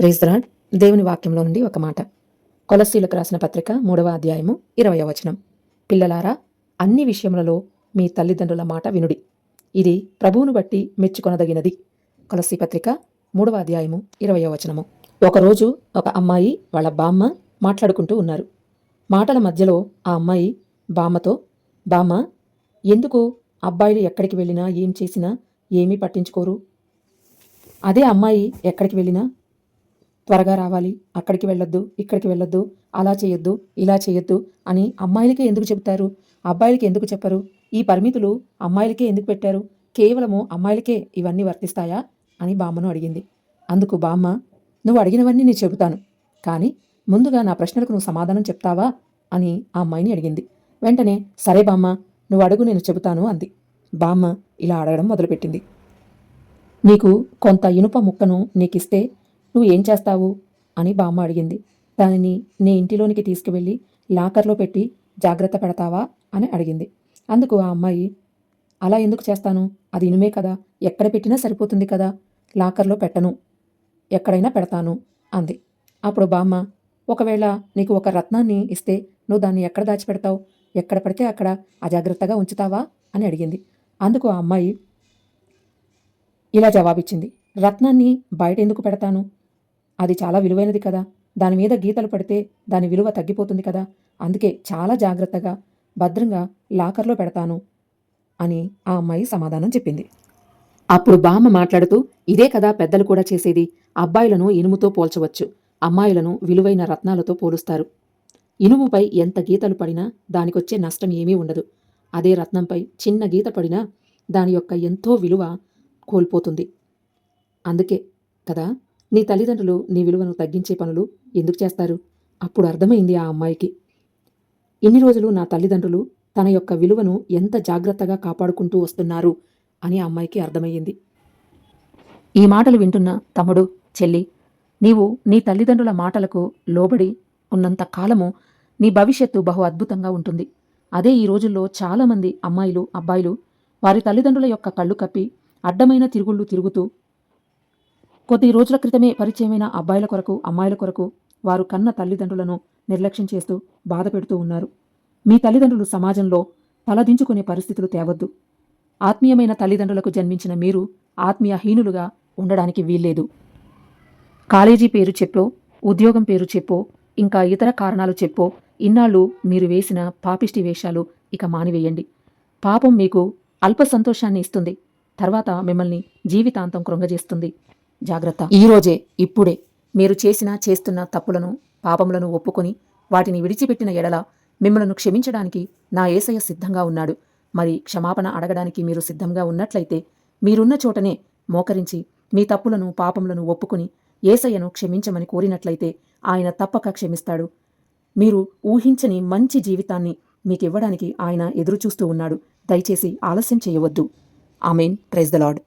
ప్రేజ్రాడ్ దేవుని వాక్యంలో నుండి ఒక మాట. కొలసీలకు రాసిన పత్రిక మూడవ అధ్యాయము ఇరవయ వచనం. పిల్లలారా అన్ని విషయములలో మీ తల్లిదండ్రుల మాట వినుడి. ఇది ప్రభువును బట్టి మెచ్చుకొనదగినది. కొలసీ పత్రిక మూడవ అధ్యాయము ఇరవయ వచనము. ఒకరోజు ఒక అమ్మాయి వాళ్ళ బామ్మ మాట్లాడుకుంటూ ఉన్నారు. మాటల మధ్యలో ఆ అమ్మాయి బామ్మతో బామ్మ ఎందుకు అబ్బాయిలు ఎక్కడికి వెళ్ళినా ఏం చేసినా ఏమీ పట్టించుకోరు? అదే అమ్మాయి ఎక్కడికి వెళ్ళినా త్వరగా రావాలి అక్కడికి వెళ్ళొద్దు ఇక్కడికి వెళ్ళొద్దు అలా చేయొద్దు ఇలా చేయొద్దు అని అమ్మాయిలకే ఎందుకు చెబుతారు? అబ్బాయిలకి ఎందుకు చెప్పరు? ఈ పరిమితులు అమ్మాయిలకే ఎందుకు పెట్టారు? కేవలము అమ్మాయిలకే ఇవన్నీ వర్తిస్తాయా? అని బామ్మను అడిగింది. అందుకు బామ్మ నువ్వు అడిగినవన్నీ నేను చెబుతాను. కానీ ముందుగా నా ప్రశ్నలకు నువ్వు సమాధానం చెప్తావా? అని ఆ అమ్మాయిని అడిగింది. వెంటనే సరే బామ్మ నువ్వు అడుగు నేను చెబుతాను అంది. బామ్మ ఇలా అడగడం మొదలుపెట్టింది. నీకు కొంత ఇనుప ముక్కను నీకిస్తే నువ్వు ఏం చేస్తావు? అని బామ్మ అడిగింది. దానిని నీ ఇంటిలోనికి తీసుకువెళ్ళి లాకర్లో పెట్టి జాగ్రత్త పెడతావా? అని అడిగింది. అందుకు ఆ అమ్మాయి అలా ఎందుకు చేస్తాను? అది ఇనుమే కదా. ఎక్కడ పెట్టినా సరిపోతుంది కదా. లాకర్లో పెట్టను. ఎక్కడైనా పెడతాను అంది. అప్పుడు బామ్మ ఒకవేళ నీకు ఒక రత్నాన్ని ఇస్తే నువ్వు దాన్ని ఎక్కడ దాచిపెడతావు? ఎక్కడ పడితే అక్కడ అజాగ్రత్తగా ఉంచుతావా? అని అడిగింది. అందుకు ఆ అమ్మాయి ఇలా జవాబిచ్చింది. రత్నాన్ని బయట ఎందుకు పెడతాను? అది చాలా విలువైనది కదా. దాని మీద గీతలు పడితే దాని విలువ తగ్గిపోతుంది కదా. అందుకే చాలా జాగ్రత్తగా భద్రంగా లాకర్లో పెడతాను అని ఆ అమ్మాయి సమాధానం చెప్పింది. అప్పుడు బామ్మ మాట్లాడుతూ ఇదే కదా పెద్దలు కూడా చేసేది. అబ్బాయిలను ఇనుముతో పోల్చవచ్చు. అమ్మాయిలను విలువైన రత్నాలతో పోలుస్తారు. ఇనుముపై ఎంత గీతలు పడినా దానికొచ్చే నష్టం ఏమీ ఉండదు. అదే రత్నంపై చిన్న గీత పడినా దాని యొక్క ఎంతో విలువ కోల్పోతుంది. అందుకే కదా నీ తల్లిదండ్రులు నీ విలువను తగ్గించే పనులు ఎందుకు చేస్తారు? అప్పుడు అర్థమైంది ఆ అమ్మాయికి. ఇన్ని రోజులు నా తల్లిదండ్రులు తన యొక్క విలువను ఎంత జాగ్రత్తగా కాపాడుకుంటూ వస్తున్నారు అని ఆ అమ్మాయికి అర్థమయ్యింది. ఈ మాటలు వింటున్న తమ్ముడు చెల్లి నీవు నీ తల్లిదండ్రుల మాటలకు లోబడి ఉన్నంత కాలము నీ భవిష్యత్తు బహు అద్భుతంగా ఉంటుంది. అదే ఈ రోజుల్లో చాలామంది అమ్మాయిలు అబ్బాయిలు వారి తల్లిదండ్రుల యొక్క కళ్ళు కప్పి అడ్డమైన తిరుగుళ్ళు తిరుగుతూ కొద్ది రోజుల క్రితమే పరిచయమైన అబ్బాయిల కొరకు అమ్మాయిల కొరకు వారు కన్న తల్లిదండ్రులను నిర్లక్ష్యం చేస్తూ బాధ పెడుతూ ఉన్నారు. మీ తల్లిదండ్రులు సమాజంలో తలదించుకునే పరిస్థితులు తేవద్దు. ఆత్మీయమైన తల్లిదండ్రులకు జన్మించిన మీరు ఆత్మీయహీనులుగా ఉండడానికి వీల్లేదు. కాలేజీ పేరు చెప్పో ఉద్యోగం పేరు చెప్పో ఇంకా ఇతర కారణాలు చెప్పో ఇన్నాళ్ళు మీరు వేసిన పాపిష్టి వేషాలు ఇక మానివేయండి. పాపం మీకు అల్ప సంతోషాన్ని ఇస్తుంది. తర్వాత మిమ్మల్ని జీవితాంతం కృంగజేస్తుంది. జాగ్రత్త. ఈరోజే ఇప్పుడే మీరు చేసిన చేస్తున్న తప్పులను పాపములను ఒప్పుకొని వాటిని విడిచిపెట్టిన ఎడల మిమ్మలను క్షమించడానికి నా ఏసయ్య సిద్ధంగా ఉన్నాడు. మరి క్షమాపణ అడగడానికి మీరు సిద్ధంగా ఉన్నట్లయితే మీరున్న చోటనే మోకరించి మీ తప్పులను పాపములను ఒప్పుకుని ఏసయ్యను క్షమించమని కోరినట్లయితే ఆయన తప్పక క్షమిస్తాడు. మీరు ఊహించని మంచి జీవితాన్ని మీకివ్వడానికి ఆయన ఎదురుచూస్తూ ఉన్నాడు. దయచేసి ఆలస్యం చేయవద్దు. ఆమెన్. Praise the lord